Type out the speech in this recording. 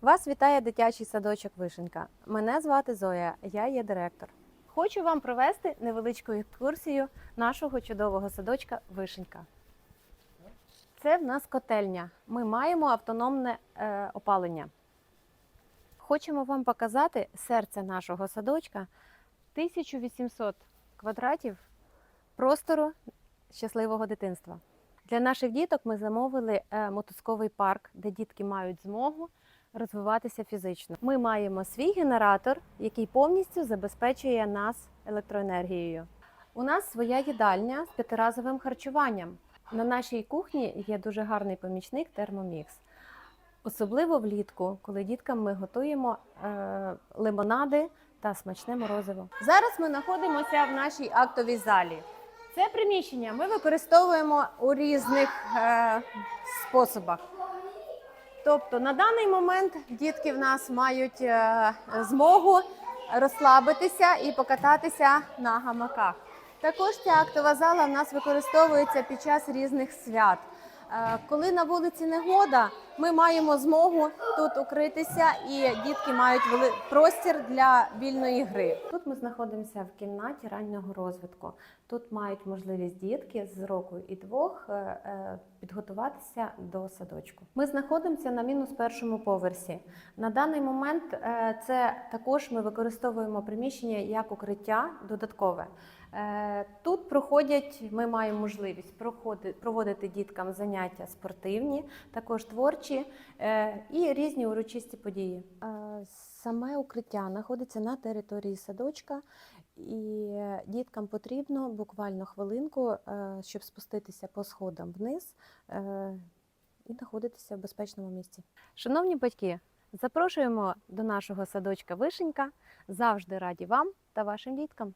Вас вітає дитячий садочок Вишенька. Мене звати Зоя, я є директор. Хочу вам провести невеличку екскурсію нашого чудового садочка Вишенька. Це в нас котельня. Ми маємо автономне е, опалення. Хочемо вам показати серце нашого садочка 1800 квадратів простору щасливого дитинства. Для наших діток ми замовили е, мотузковий парк, де дітки мають змогу розвиватися фізично. Ми маємо свій генератор, який повністю забезпечує нас електроенергією. У нас своя їдальня з п'ятиразовим харчуванням. На нашій кухні є дуже гарний помічник термомікс. Особливо влітку, коли діткам ми готуємо е, лимонади та смачне морозиво. Зараз ми знаходимося в нашій актовій залі. Це приміщення ми використовуємо у різних е, способах. Тобто на даний момент дітки в нас мають е, змогу розслабитися і покататися на гамаках. Також ця актова зала в нас використовується під час різних свят. Е, Коли на вулиці негода, ми маємо змогу тут укритися, і дітки мають простір для вільної гри. Тут ми знаходимося в кімнаті раннього розвитку. Тут мають можливість дітки з року і двох е, е, підготуватися до садочку. Ми знаходимося на мінус першому поверсі. На даний момент е, це також ми використовуємо приміщення як укриття додаткове. Тут проходять, ми маємо можливість проводити діткам заняття спортивні, також творчі е, і різні урочисті події. Е, Саме укриття знаходиться на території садочка, і діткам потрібно буквально хвилинку, е, щоб спуститися по сходам вниз і знаходитися в безпечному місці. Шановні батьки, запрошуємо до нашого садочка Вишенька. Завжди раді вам та вашим діткам.